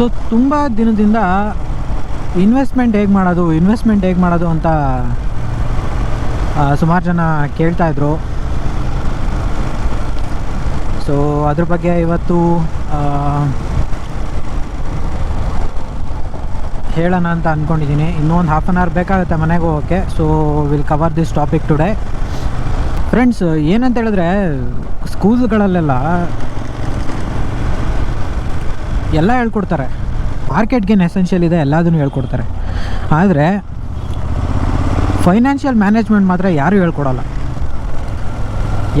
So ತುಂಬ ದಿನದಿಂದ investment ಹೇಗೆ ಮಾಡೋದು ಇನ್ವೆಸ್ಟ್ಮೆಂಟ್ ಹೇಗೆ ಮಾಡೋದು ಅಂತ ಸುಮಾರು ಜನ ಕೇಳ್ತಾಯಿದ್ರು ಸೊ ಅದ್ರ ಬಗ್ಗೆ ಇವತ್ತು ಹೇಳೋಣ ಅಂತ ಅಂದ್ಕೊಂಡಿದ್ದೀನಿ ಇನ್ನೊಂದು ಹಾಫ್ ಆನ್ ಅವರ್ ಬೇಕಾಗುತ್ತೆ ಮನೆಗೆ ಹೋಗೋಕ್ಕೆ so will cover this topic today friends ಏನಂತ ಹೇಳಿದ್ರೆ ಸ್ಕೂಲ್ಗಳಲ್ಲೆಲ್ಲ ಎಲ್ಲ ಹೇಳ್ಕೊಡ್ತಾರೆ. ಮಾರ್ಕೆಟ್ಗೇನು ಎಸೆನ್ಷಿಯಲ್ ಇದೆ ಎಲ್ಲದನ್ನು ಹೇಳ್ಕೊಡ್ತಾರೆ. ಆದರೆ ಫೈನಾನ್ಷಿಯಲ್ ಮ್ಯಾನೇಜ್ಮೆಂಟ್ ಮಾತ್ರ ಯಾರೂ ಹೇಳ್ಕೊಡೋಲ್ಲ.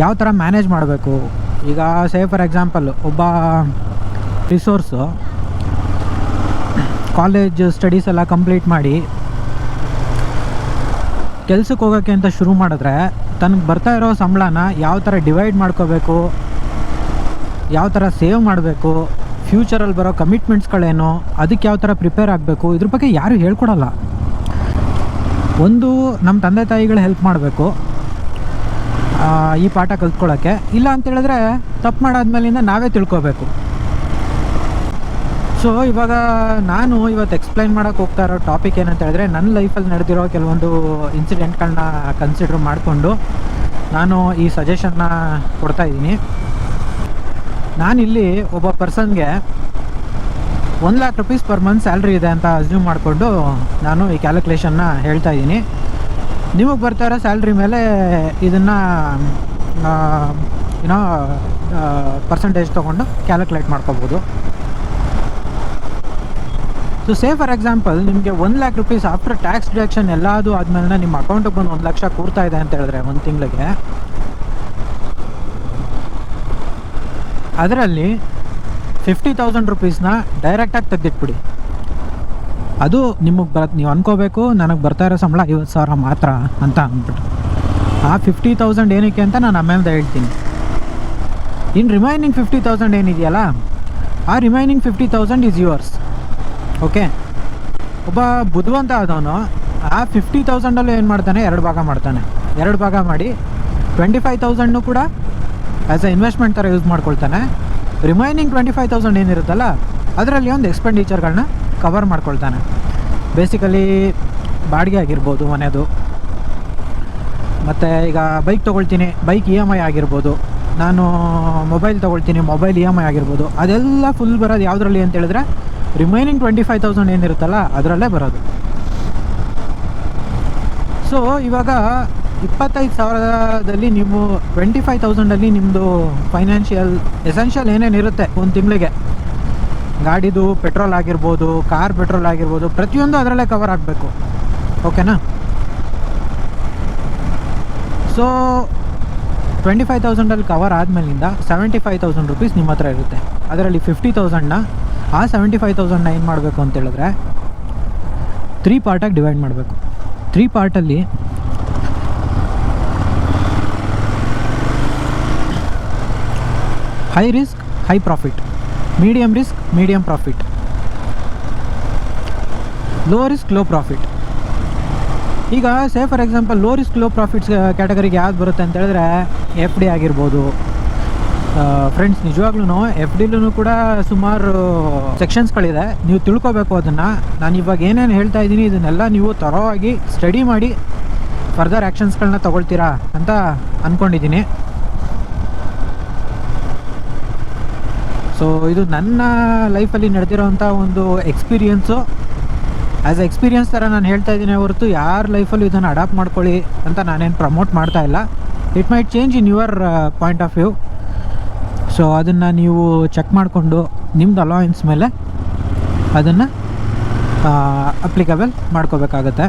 ಯಾವ ಥರ ಮ್ಯಾನೇಜ್ ಮಾಡಬೇಕು? ಈಗ ಸೇ ಫಾರ್ ಎಕ್ಸಾಂಪಲ್ ಒಬ್ಬ ರಿಸೋರ್ಸು ಕಾಲೇಜ್ ಸ್ಟಡೀಸ್ ಎಲ್ಲ ಕಂಪ್ಲೀಟ್ ಮಾಡಿ ಕೆಲ್ಸಕ್ಕೆ ಹೋಗೋಕ್ಕೆ ಅಂತ ಶುರು ಮಾಡಿದ್ರೆ ತನಗೆ ಬರ್ತಾ ಇರೋ ಸಂಬಳನ ಯಾವ ಥರ ಡಿವೈಡ್ ಮಾಡ್ಕೋಬೇಕು? ಯಾವ ಥರ ಸೇವ್ ಮಾಡಬೇಕು? ಫ್ಯೂಚರಲ್ಲಿ ಬರೋ ಕಮಿಟ್ಮೆಂಟ್ಸ್ಗಳೇನು ಅದಕ್ಕೆ ಯಾವ ಥರ ಪ್ರಿಪೇರ್ ಆಗಬೇಕು, ಇದ್ರ ಬಗ್ಗೆ ಯಾರೂ ಹೇಳ್ಕೊಡಲ್ಲ. ಒಂದು ನಮ್ಮ ತಂದೆ ತಾಯಿಗಳು ಹೆಲ್ಪ್ ಮಾಡಬೇಕು ಈ ಪಾಠ ಕಲ್ತ್ಕೊಳ್ಳೋಕ್ಕೆ ಇಲ್ಲ ಅಂತೇಳಿದ್ರೆ ತಪ್ಪು ಮಾಡಾದ್ಮೇಲಿಂದ ನಾವೇ ತಿಳ್ಕೊಬೇಕು. ಸೊ ಇವಾಗ ನಾನು ಇವತ್ತು ಎಕ್ಸ್ಪ್ಲೈನ್ ಮಾಡೋಕ್ಕೆ ಹೋಗ್ತಾ ಇರೋ ಟಾಪಿಕ್ ಏನಂತ ಹೇಳಿದ್ರೆ, ನನ್ನ ಲೈಫಲ್ಲಿ ನಡೆದಿರೋ ಕೆಲವೊಂದು ಇನ್ಸಿಡೆಂಟ್ಗಳನ್ನ ಕನ್ಸಿಡರ್ ಮಾಡಿಕೊಂಡು, ನಾನು ಈ ಸಜೆಷನ್ನ ಕೊಡ್ತಾ ಇದ್ದೀನಿ. ನಾನಿಲ್ಲಿ ಒಬ್ಬ ಪರ್ಸನ್ಗೆ ಒಂದು lakh rupees per month salary ಇದೆ ಅಂತ ಅಸ್ಯೂಮ್ ಮಾಡಿಕೊಂಡು ನಾನು ಈ ಕ್ಯಾಲ್ಕುಲೇಷನ್ನ ಹೇಳ್ತಾ ಇದ್ದೀನಿ. ನಿಮಗೆ ಬರ್ತಾ ಇರೋ ಸ್ಯಾಲ್ರಿ ಮೇಲೆ ಇದನ್ನು ಏನೋ ಪರ್ಸೆಂಟೇಜ್ ತೊಗೊಂಡು ಕ್ಯಾಲ್ಕುಲೇಟ್ ಮಾಡ್ಕೋಬೋದು. ಸೊ ಸೇ ಫಾರ್ ಎಕ್ಸಾಂಪಲ್ ನಿಮಗೆ ಒಂದು lakh rupees after tax deduction ಎಲ್ಲದು ಆದಮೇಲೆ ನಿಮ್ಮ ಅಕೌಂಟಿಗೆ ಬಂದು ಒಂದು ಲಕ್ಷ ಕೂರ್ತಾ ಇದೆ ಅಂತ ಹೇಳಿದ್ರೆ ಒಂದು ತಿಂಗಳಿಗೆ ಅದರಲ್ಲಿ ಫಿಫ್ಟಿ ತೌಸಂಡ್ ರುಪೀಸ್ನ ಡೈರೆಕ್ಟಾಗಿ ತೆಗೆದಿಟ್ಬಿಡಿ. ಅದು ನಿಮಗೆ ಬರ, ನೀವು ಅನ್ಕೋಬೇಕು, ನನಗೆ ಬರ್ತಾ ಇರೋ ಸಂಬಳ ಐವತ್ತು ಸಾವಿರ ಮಾತ್ರ ಅಂತ ಅಂದ್ಬಿಟ್ಟು. ಆ ಫಿಫ್ಟಿ ತೌಸಂಡ್ ಏನಕ್ಕೆ ಅಂತ ನಾನು ಆಮೇಲೆ ಹೇಳ್ತೀನಿ. ಇನ್ನು ರಿಮೈನಿಂಗ್ ಫಿಫ್ಟಿ ತೌಸಂಡ್ ಏನಿದೆಯಲ್ಲ, ಆ remaining fifty thousand is yours okay ಒಬ್ಬ ಬುದ್ಧಿವಂತ ಆದವನು ಆ ಫಿಫ್ಟಿ ತೌಸಂಡಲ್ಲೂ ಏನು ಮಾಡ್ತಾನೆ? ಎರಡು ಭಾಗ ಮಾಡ್ತಾನೆ. ಎರಡು ಭಾಗ ಮಾಡಿ ಟ್ವೆಂಟಿ ಫೈವ್ ತೌಸಂಡ್ನು ಕೂಡ ಆ್ಯಸ್ ಎ ಇನ್ವೆಸ್ಟ್ಮೆಂಟ್ ಥರ ಯೂಸ್ ಮಾಡ್ಕೊಳ್ತಾನೆ. ರಿಮೈನಿಂಗ್ ಟ್ವೆಂಟಿ ಫೈವ್ ತೌಸಂಡ್ ಏನಿರುತ್ತಲ್ಲ, ಅದರಲ್ಲಿ ಒಂದು ಎಕ್ಸ್ಪೆಂಡಿಚರ್ಗಳನ್ನ ಕವರ್ ಮಾಡ್ಕೊಳ್ತಾನೆ. ಬೇಸಿಕಲಿ ಬಾಡಿಗೆ ಆಗಿರ್ಬೋದು ಮನೆಯದು ಮತ್ತು ಈಗ ಬೈಕ್ ತೊಗೊಳ್ತೀನಿ ಬೈಕ್ ಇ ಎಂ ಐ ಆಗಿರ್ಬೋದು. ನಾನು ಮೊಬೈಲ್ ತೊಗೊಳ್ತೀನಿ ಮೊಬೈಲ್ ಇ ಎಂ ಐ ಆಗಿರ್ಬೋದು. ಅದೆಲ್ಲ ಫುಲ್ ಬರೋದು ಯಾವುದ್ರಲ್ಲಿ ಅಂತ ಹೇಳಿದ್ರೆ ರಿಮೈನಿಂಗ್ ಟ್ವೆಂಟಿ ಫೈವ್ ತೌಸಂಡ್ ಏನಿರುತ್ತಲ್ಲ, ಅದರಲ್ಲೇ ಬರೋದು. ಸೊ ಇವಾಗ ಇಪ್ಪತ್ತೈದು ಸಾವಿರದಲ್ಲಿ ನೀವು ಟ್ವೆಂಟಿ ಫೈವ್ ತೌಸಂಡಲ್ಲಿ ನಿಮ್ಮದು ಫೈನಾನ್ಷಿಯಲ್ ಎಸೆನ್ಷಿಯಲ್ ಏನೇನಿರುತ್ತೆ ಒಂದು ತಿಂಗಳಿಗೆ? ಗಾಡಿದು ಪೆಟ್ರೋಲ್ ಆಗಿರ್ಬೋದು ಕಾರ್ ಪೆಟ್ರೋಲ್ ಆಗಿರ್ಬೋದು, ಪ್ರತಿಯೊಂದು ಅದರಲ್ಲೇ ಕವರ್ ಆಗಬೇಕು. ಓಕೆನಾ ಸೊ ಟ್ವೆಂಟಿ ಫೈವ್ ತೌಸಂಡಲ್ಲಿ ಕವರ್ ಆದಮೇಲಿಂದ ಸೆವೆಂಟಿ ಫೈವ್ ತೌಸಂಡ್ ರುಪೀಸ್ ನಿಮ್ಮ ಹತ್ರ ಇರುತ್ತೆ. ಅದರಲ್ಲಿ ಫಿಫ್ಟಿ ತೌಸಂಡ್ನ ಆ ಸೆವೆಂಟಿ ಫೈವ್ ತೌಸಂಡ್ನ ಏನು ಮಾಡಬೇಕು ಅಂತ ಹೇಳಿದ್ರೆ ತ್ರೀ ಪಾರ್ಟಾಗಿ ಡಿವೈಡ್ ಮಾಡಬೇಕು. Three ಪಾರ್ಟಲ್ಲಿ high risk high profit medium risk medium profit low risk low profit ಈಗ say for example low risk low profits ಕ್ಯಾಟಗರಿಗೆ ಯಾವ್ದು ಬರುತ್ತೆ ಅಂತ ಹೇಳಿದ್ರೆ ಎಫ್ ಡಿ ಆಗಿರ್ಬೋದು. ಫ್ರೆಂಡ್ಸ್ ನಿಜವಾಗ್ಲೂ ಎಫ್ ಡಿಲೂ ಕೂಡ ಸುಮಾರು ಸೆಕ್ಷನ್ಸ್ಗಳಿದೆ ನೀವು ತಿಳ್ಕೊಬೇಕು ಅದನ್ನು. ನಾನು ಇವಾಗ ಏನೇನು ಹೇಳ್ತಾ ಇದ್ದೀನಿ, ಇದನ್ನೆಲ್ಲ ನೀವು ತರೋವಾಗಿ ಸ್ಟಡಿ ಮಾಡಿ ಫರ್ದರ್ ಆ್ಯಕ್ಷನ್ಸ್ಗಳನ್ನ ತೊಗೊಳ್ತೀರಾ ಅಂತ ಅಂದ್ಕೊಂಡಿದ್ದೀನಿ ಸೊ ಇದು ನನ್ನ ಲೈಫಲ್ಲಿ ನಡೆದಿರುವಂಥ ಒಂದು ಎಕ್ಸ್ಪೀರಿಯನ್ಸು ಆ್ಯಸ್ ಎಕ್ಸ್ಪೀರಿಯನ್ಸ್ ಥರ ನಾನು ಹೇಳ್ತಾ ಇದ್ದೀನಿ ಹೊರತು, ಯಾರ ಲೈಫಲ್ಲೂ ಇದನ್ನು ಅಡಾಪ್ಟ್ ಮಾಡ್ಕೊಳ್ಳಿ ಅಂತ ನಾನೇನು ಪ್ರಮೋಟ್ ಮಾಡ್ತಾ ಇಲ್ಲ. It might change in your point of view so ಅದನ್ನು ನೀವು ಚೆಕ್ ಮಾಡಿಕೊಂಡು ನಿಮ್ದು ಅಲಾಯನ್ಸ್ ಮೇಲೆ ಅದನ್ನು ಅಪ್ಲಿಕಬಲ್ ಮಾಡ್ಕೋಬೇಕಾಗತ್ತೆ.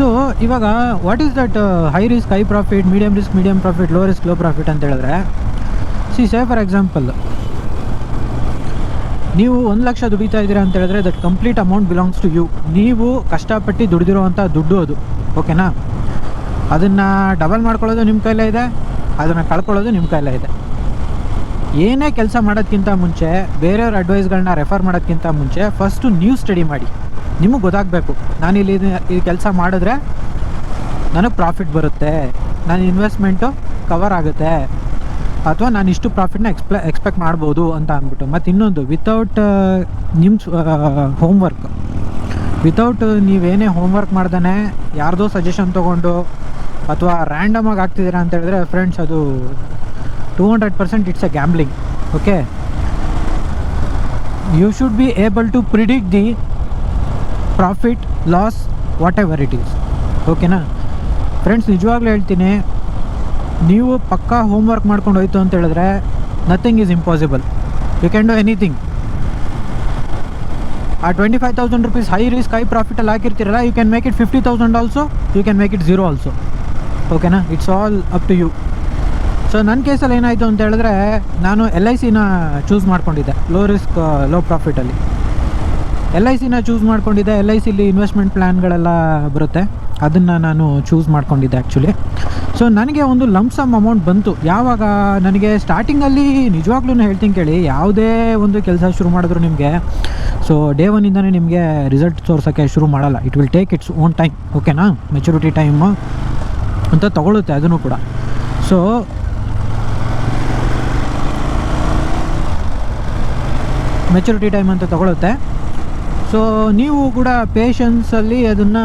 ಸೊ ಇವಾಗ what is that high risk high profit medium risk medium profit low risk low profit ಅಂತ ಹೇಳಿದ್ರೆ ಸಿ ಸೇ ಫಾರ್ ಎಕ್ಸಾಂಪಲ್ ನೀವು ಒಂದು ಲಕ್ಷ ದುಡಿತಾ ಇದ್ದೀರಾ ಅಂತ ಹೇಳಿದ್ರೆ that complete amount belongs to you ನೀವು ಕಷ್ಟಪಟ್ಟು ದುಡಿದಿರುವಂಥ ದುಡ್ಡು ಅದು ಓಕೆನಾ ಅದನ್ನು ಡಬಲ್ ಮಾಡ್ಕೊಳ್ಳೋದು ನಿಮ್ಮ ಕೈಲೇ ಇದೆ, ಅದನ್ನು ಕಳ್ಕೊಳ್ಳೋದು ನಿಮ್ಮ ಕೈಲೇ ಇದೆ. ಏನೇ ಕೆಲಸ ಮಾಡೋದಕ್ಕಿಂತ ಮುಂಚೆ, ಬೇರೆಯವ್ರ ಅಡ್ವೈಸ್ಗಳನ್ನ ರೆಫರ್ ಮಾಡೋದಕ್ಕಿಂತ ಮುಂಚೆ ಫಸ್ಟು ನೀವು ಸ್ಟಡಿ ಮಾಡಿ. ನಿಮಗೆ ಗೊತ್ತಾಗಬೇಕು. ನಾನು ಇಲ್ಲಿ ಈ ಕೆಲಸ ಮಾಡಿದ್ರೆ ನನಗೆ ಪ್ರಾಫಿಟ್ ಬರುತ್ತೆ. ನನ್ನ ಇನ್ವೆಸ್ಟ್ಮೆಂಟು ಕವರ್ ಆಗುತ್ತೆ. ಅಥವಾ ನಾನು ಇಷ್ಟು ಪ್ರಾಫಿಟ್ನ ಎಕ್ಸ್ಪ್ಲೆ ಎಕ್ಸ್ಪೆಕ್ಟ್ ಮಾಡ್ಬೋದು ಅಂತ ಅಂದ್ಬಿಟ್ಟು. ಮತ್ತು ಇನ್ನೊಂದು ವಿತೌಟ್ ನಿಮ್ಮ ಹೋಮ್ವರ್ಕ್ ವಿತೌಟ್ ನೀವೇನೇ ಹೋಮ್ವರ್ಕ್ ಮಾಡ್ದೇ ಯಾರ್ದೋ ಸಜೆಷನ್ ತೊಗೊಂಡು, ಅಥವಾ ರ್ಯಾಂಡಮಾಗಿ ಆಗ್ತಿದ್ದೀರಾ ಅಂತ ಹೇಳಿದ್ರೆ ಫ್ರೆಂಡ್ಸ್ ಅದು two hundred percent it's a gambling okay you should be able to predict the profit loss whatever it is ಓಕೆನಾ ಫ್ರೆಂಡ್ಸ್ ನಿಜವಾಗ್ಲೂ ಹೇಳ್ತೀನಿ, ನೀವು ಪಕ್ಕಾ ಹೋಮ್ವರ್ಕ್ ಮಾಡ್ಕೊಂಡು ಹೋಯ್ತು ಅಂತ ಹೇಳಿದ್ರೆ nothing is impossible you can do anything ಆ twenty five thousand rupees high risk high ಪ್ರಾಫಿಟಲ್ಲಿ ಹಾಕಿರ್ತೀರಲ್ಲ you can make it fifty thousand also you can make it zero also ಓಕೆನಾ it's all up to you so ನನ್ನ ಕೇಸಲ್ಲಿ ಏನಾಯಿತು ಅಂತ ಹೇಳಿದ್ರೆ, ನಾನು L I ಸಿನ choose ಮಾಡ್ಕೊಂಡಿದ್ದೆ ಲೋ ರಿಸ್ಕ್ ಲೋ ಪ್ರಾಫಿಟಲ್ಲಿ ಎಲ್ ಐ ಸಿನ ಚೂಸ್ ಮಾಡ್ಕೊಂಡಿದ್ದೆ. ಎಲ್ ಐ ಸಿಲಿ ಇನ್ವೆಸ್ಟ್ಮೆಂಟ್ ಪ್ಲ್ಯಾನ್ಗಳೆಲ್ಲ ಬರುತ್ತೆ. ಅದನ್ನು ನಾನು ಚೂಸ್ ಮಾಡ್ಕೊಂಡಿದ್ದೆ ಆ್ಯಕ್ಚುಲಿ ಸೊ ನನಗೆ ಒಂದು ಲಂಪ್ಸಮ್ ಅಮೌಂಟ್ ಬಂತು. ಯಾವಾಗ? ನನಗೆ ಸ್ಟಾರ್ಟಿಂಗಲ್ಲಿ ನಿಜವಾಗ್ಲೂ ಹೇಳ್ತೀನಿ ಕೇಳಿ. ಯಾವುದೇ ಒಂದು ಕೆಲಸ ಶುರು ಮಾಡಿದ್ರು ನಿಮಗೆ ಸೊ ಡೇ ಒನ್ನಿಂದನೇ ನಿಮಗೆ ರಿಸಲ್ಟ್ ತೋರ್ಸೋಕ್ಕೆ ಶುರು ಮಾಡಲ್ಲ. It will take its own time ಓಕೆನಾ ಮೆಚುರಿಟಿ ಟೈಮು ಅಂತ ತಗೊಳುತ್ತೆ ಅದನ್ನು ಕೂಡ. ಸೊ ಮೆಚುರಿಟಿ ಟೈಮ್ ಅಂತ ತಗೊಳುತ್ತೆ. ಸೊ ನೀವು ಕೂಡ ಪೇಷನ್ಸಲ್ಲಿ ಅದನ್ನು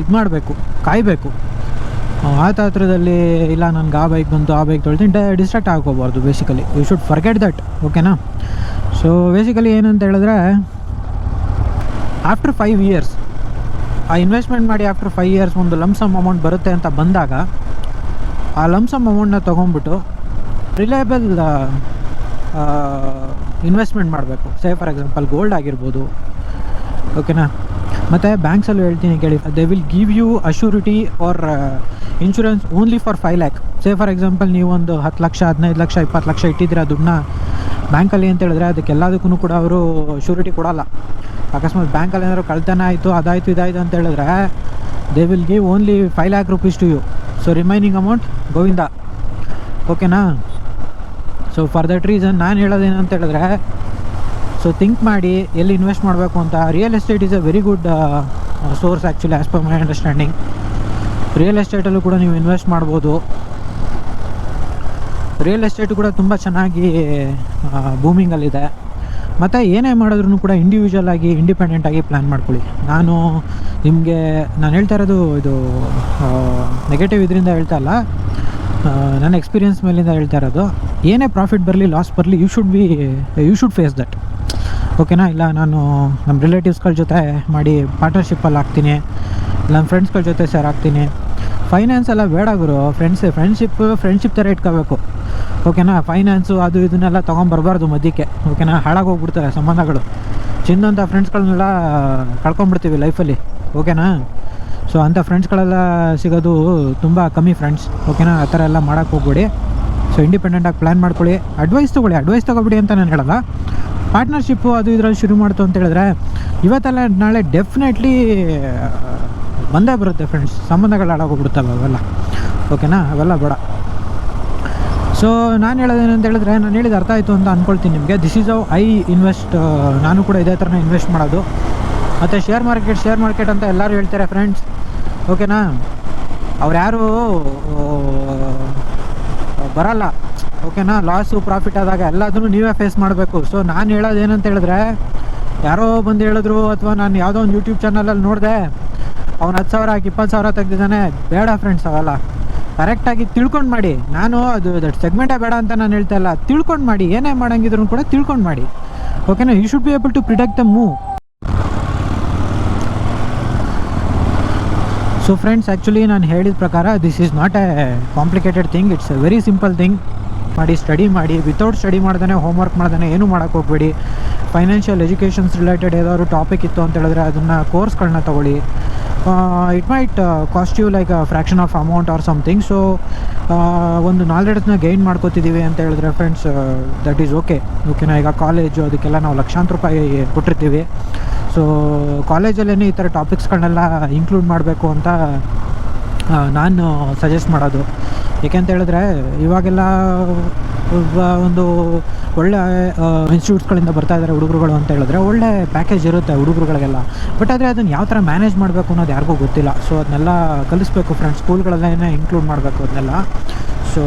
ಇದು ಮಾಡಬೇಕು, ಕಾಯಬೇಕು. ಆ ತಾತ್ರದಲ್ಲಿ ಇಲ್ಲ, ನನಗೆ ಆ ಬೈಕ್ ಬಂತು, ಆ ಬೈಕ್ ತೊಳ್ತೀನಿ, ಡ distract ಆಗೋಬಾರ್ದು basically you should forget that ಓಕೆನಾ ಸೊ ಬೇಸಿಕಲಿ ಏನಂತ ಹೇಳಿದ್ರೆ ಆಫ್ಟರ್ ಫೈವ್ ಇಯರ್ಸ್ ಆ ಇನ್ವೆಸ್ಟ್ಮೆಂಟ್ ಮಾಡಿ ಆಫ್ಟರ್ ಫೈವ್ ಇಯರ್ಸ್ ಒಂದು ಲಮ್ಸಮ್ ಅಮೌಂಟ್ ಬರುತ್ತೆ ಅಂತ ಬಂದಾಗ, ಆ ಲಮ್ಸಮ್ ಅಮೌಂಟ್ನ ತೊಗೊಂಡ್ಬಿಟ್ಟು ರಿಲಯಬಲ್ ಇನ್ವೆಸ್ಟ್ಮೆಂಟ್ ಮಾಡಬೇಕು. ಸೇ ಫಾರ್ ಎಕ್ಸಾಂಪಲ್ ಗೋಲ್ಡ್ ಆಗಿರ್ಬೋದು ಓಕೆನಾ ಮತ್ತು ಬ್ಯಾಂಕ್ಸಲ್ಲೂ ಹೇಳ್ತೀನಿ ಕೇಳಿ. They will give you assurity or insurance only for five lakh say for example ನೀವು ಒಂದು ಹತ್ತು ಲಕ್ಷ, ಹದಿನೈದು ಲಕ್ಷ, ಇಪ್ಪತ್ತು ಲಕ್ಷ ಇಟ್ಟಿದ್ದೀರಾ ದುಡ್ಡನ್ನ ಬ್ಯಾಂಕಲ್ಲಿ ಅಂತ ಹೇಳಿದ್ರೆ ಅದಕ್ಕೆಲ್ಲದಕ್ಕೂ ಕೂಡ ಅವರು ಶ್ಯೂರಿಟಿ ಕೊಡೋಲ್ಲ. ಅಕಸ್ಮಾತ್ ಬ್ಯಾಂಕಲ್ಲಿ ಏನಾದ್ರು ಕಳ್ತನ ಆಯಿತು, ಅದಾಯಿತು, ಇದಾಯಿತು ಅಂತ ಹೇಳಿದ್ರೆ they will give only five lakh rupees to you so remaining amount Govinda. ಓಕೆನಾ ಸೊ ಫಾರ್ ದಟ್ ರೀಸನ್ ನಾನು ಹೇಳೋದೇನಂತ ಹೇಳಿದ್ರೆ ಸೊ ಥಿಂಕ್ ಮಾಡಿ ಎಲ್ಲಿ ಇನ್ವೆಸ್ಟ್ ಮಾಡಬೇಕು ಅಂತ. Real estate is a very good source actually as per my understanding real ಎಸ್ಟೇಟಲ್ಲೂ ಕೂಡ ನೀವು invest ಮಾಡ್ಬೋದು. ರಿಯಲ್ ಎಸ್ಟೇಟ್ ಕೂಡ ತುಂಬ ಚೆನ್ನಾಗಿ ಬೂಮಿಂಗಲ್ಲಿದೆ ಮತ್ತು ಏನೇ ಮಾಡಿದ್ರು ಕೂಡ ಇಂಡಿವಿಜುವಲ್ ಆಗಿ ಇಂಡಿಪೆಂಡೆಂಟ್ ಆಗಿ ಪ್ಲ್ಯಾನ್ ಮಾಡ್ಕೊಳ್ಳಿ. ನಾನು ನಿಮಗೆ, ನಾನು ಹೇಳ್ತಾ ಇರೋದು ಇದು ನೆಗೆಟಿವ್ ಇದರಿಂದ ಹೇಳ್ತಾ ಇಲ್ಲ. ನನ್ನ ಎಕ್ಸ್ಪೀರಿಯನ್ಸ್ ಮೇಲಿಂದ ಹೇಳ್ತಾ ಇರೋದು. ಏನೇ ಪ್ರಾಫಿಟ್ ಬರಲಿ ಲಾಸ್ ಬರಲಿ you should be you should face that ಓಕೆನಾ? ಇಲ್ಲ, ನಾನು ನಮ್ಮ ರಿಲೇಟಿವ್ಸ್ಗಳ ಜೊತೆ ಮಾಡಿ ಪಾರ್ಟ್ನರ್ಶಿಪ್ಪಲ್ಲಿ ಹಾಕ್ತೀನಿ. ಇಲ್ಲ ನನ್ನ ಫ್ರೆಂಡ್ಸ್ಗಳ ಜೊತೆ ಸೇರ್ ಹಾಕ್ತೀನಿ. ಫೈನಾನ್ಸ್ ಎಲ್ಲ ಬೇಡ ಗುರು. ಫ್ರೆಂಡ್ಸ್ ಫ್ರೆಂಡ್ಶಿಪ್ ಫ್ರೆಂಡ್ಶಿಪ್ ಥರ ಇಟ್ಕೋಬೇಕು. ಓಕೆನಾ? ಫೈನಾನ್ಸು ಅದು ಇದನ್ನೆಲ್ಲ ತೊಗೊಂಬರ್ಬಾರ್ದು ಮಧ್ಯಕ್ಕೆ. ಓಕೆನಾ? ಹಾಳಾಗಿ ಹೋಗ್ಬಿಡ್ತಾರೆ ಸಂಬಂಧಗಳು. ಚಿನ್ನಂಥ ಫ್ರೆಂಡ್ಸ್ಗಳನ್ನೆಲ್ಲ ಕಳ್ಕೊಂಬಿಡ್ತೀವಿ ಲೈಫಲ್ಲಿ ಓಕೆನಾ? ಸೊ ಅಂಥ ಫ್ರೆಂಡ್ಸ್ಗಳೆಲ್ಲ ಸಿಗೋದು ತುಂಬ ಕಮ್ಮಿ ಫ್ರೆಂಡ್ಸ್ ಓಕೆನಾ? ಆ ಥರ ಎಲ್ಲ ಮಾಡೋಕ್ಕೆ ಹೋಗ್ಬೇಡಿ. ಸೊ ಇಂಡಿಪೆಂಡೆಂಟಾಗಿ ಪ್ಲ್ಯಾನ್ ಮಾಡ್ಕೊಳ್ಳಿ. ಅಡ್ವೈಸ್ ತೊಗೊಳ್ಳಿ. ಅಡ್ವೈಸ್ ತೊಗೊಬಿಡಿ ಅಂತ ನಾನು ಹೇಳಲ್ಲ. ಪಾರ್ಟ್ನರ್ಶಿಪ್ಪು ಅದು ಇದರಲ್ಲಿ ಶುರು ಮಾಡ್ತು ಅಂತ ಹೇಳಿದ್ರೆ, ಇವತ್ತೆಲ್ಲ ನಾಳೆ ಡೆಫಿನೆಟ್ಲಿ ಬಂದೇ ಬರುತ್ತೆ ಫ್ರೆಂಡ್ಸ್ ಸಂಬಂಧಗಳು ಹಾಳಾಗೋಗ್ಬಿಡ್ತವೆ ಅವೆಲ್ಲ. ಓಕೆನಾ ಅವೆಲ್ಲ ಬೇಡ. ಸೊ ನಾನು ಹೇಳೋದೇನಂತ ಹೇಳಿದ್ರೆ, ನಾನು ಹೇಳಿದ ಅರ್ಥ ಆಯಿತು ಅಂತ ಅಂದ್ಕೊಳ್ತೀನಿ ನಿಮಗೆ. This is how I invest ನಾನು ಕೂಡ ಇದೇ ಥರನೇ ಇನ್ವೆಸ್ಟ್ ಮಾಡೋದು. ಮತ್ತು ಶೇರ್ ಮಾರ್ಕೆಟ್ ಶೇರ್ ಮಾರ್ಕೆಟ್ ಅಂತ ಎಲ್ಲರೂ ಹೇಳ್ತಾರೆ ಫ್ರೆಂಡ್ಸ್ ಓಕೆನಾ ಅವ್ರು ಯಾರು ಬರಲ್ಲ. ಓಕೆನಾ ಲಾಸು ಪ್ರಾಫಿಟ್ ಆದಾಗ ಎಲ್ಲದನ್ನು ನೀವೇ ಫೇಸ್ ಮಾಡಬೇಕು. ಸೊ ನಾನು ಹೇಳೋದು ಏನಂತ ಹೇಳಿದ್ರೆ, ಯಾರೋ ಬಂದು ಹೇಳಿದ್ರು ಅಥವಾ ನಾನು ಯಾವುದೋ ಒಂದು ಯೂಟ್ಯೂಬ್ ಚಾನಲಲ್ಲಿ ನೋಡಿದೆ, ಅವ್ನು ಹತ್ತು ಸಾವಿರ ಹಾಕಿ ಇಪ್ಪತ್ತು ಸಾವಿರ ತೆಗ್ದಿದ್ದಾನೆ, ಬೇಡ ಫ್ರೆಂಡ್ಸ್ ಅವೆಲ್ಲ. ಕರೆಕ್ಟಾಗಿ ತಿಳ್ಕೊಂಡು ಮಾಡಿ. ನಾನು ಅದು ದಟ್ ಸೆಗ್ಮೆಂಟೇ ಬೇಡ ಅಂತ ನಾನು ಹೇಳ್ತಾ ಇಲ್ಲ. ತಿಳ್ಕೊಂಡು ಮಾಡಿ. ಏನೇ ಮಾಡೋಂಗಿದ್ರು ಕೂಡ ತಿಳ್ಕೊಂಡು ಮಾಡಿ. ಓಕೆನಾ you should be able to predict the move so friends actually ನಾನು ಹೇಳಿದ ಪ್ರಕಾರ this is not a complicated thing it's a very simple thing ಮಾಡಿ ಸ್ಟಡಿ ಮಾಡಿ. ವಿತೌಟ್ ಸ್ಟಡಿ ಮಾಡ್ದೇ ಹೋಮ್ವರ್ಕ್ ಮಾಡ್ದೇ ಏನೂ ಮಾಡೋಕ್ಕೆ ಹೋಗ್ಬೇಡಿ. ಫೈನಾನ್ಷಿಯಲ್ ಎಜುಕೇಷನ್ಸ್ ರಿಲೇಟೆಡ್ ಏದಾದ್ರು ಟಾಪಿಕ್ ಇತ್ತು ಅಂತ ಹೇಳಿದ್ರೆ, ಅದನ್ನು ಕೋರ್ಸ್ಗಳನ್ನ ತೊಗೊಳ್ಳಿ. It might cost you like fraction of amount or something so ಒಂದು ನಾಲೆಡ್ಜ್ನ ಗೈನ್ ಮಾಡ್ಕೋತಿದ್ದೀವಿ ಅಂತ ಹೇಳಿದ್ರೆ ಫ್ರೆಂಡ್ಸ್ ದಟ್ ಈಸ್ ಓಕೆ ಓಕೆನಾ ಈಗ ಕಾಲೇಜು ಅದಕ್ಕೆಲ್ಲ ನಾವು ಲಕ್ಷಾಂತರ ರೂಪಾಯಿ ಕೊಟ್ಟಿರ್ತೀವಿ ಸೊ ಕಾಲೇಜಲ್ಲೇ ಈ ಥರ ಟಾಪಿಕ್ಸ್ಗಳನ್ನೆಲ್ಲ ಇನ್ಕ್ಲೂಡ್ ಮಾಡಬೇಕು ಅಂತ ನಾನು ಸಜೆಸ್ಟ್ ಮಾಡೋದು. ಏಕೆಂತ ಹೇಳಿದ್ರೆ, ಇವಾಗೆಲ್ಲ ಒಂದು ಒಳ್ಳೆ ಇನ್ಸ್ಟಿಟ್ಯೂಟ್ಸ್ಗಳಿಂದ ಬರ್ತಾ ಇದ್ದಾರೆ ಹುಡುಗರುಗಳು ಅಂತ ಹೇಳಿದ್ರೆ, ಒಳ್ಳೆ ಪ್ಯಾಕೇಜ್ ಇರುತ್ತೆ ಹುಡುಗರುಗಳಿಗೆಲ್ಲ. ಬಟ್ ಆದರೆ ಅದನ್ನು ಯಾವ ಥರ ಮ್ಯಾನೇಜ್ ಮಾಡಬೇಕು ಅನ್ನೋದು ಯಾರಿಗೂ ಗೊತ್ತಿಲ್ಲ. ಸೊ ಅದನ್ನೆಲ್ಲ ಕಲಿಸ್ಬೇಕು ಫ್ರೆಂಡ್ಸ್ ಸ್ಕೂಲ್ಗಳಲ್ಲೇ ಇನ್ಕ್ಲೂಡ್ ಮಾಡಬೇಕು ಅದನ್ನೆಲ್ಲ. ಸೊ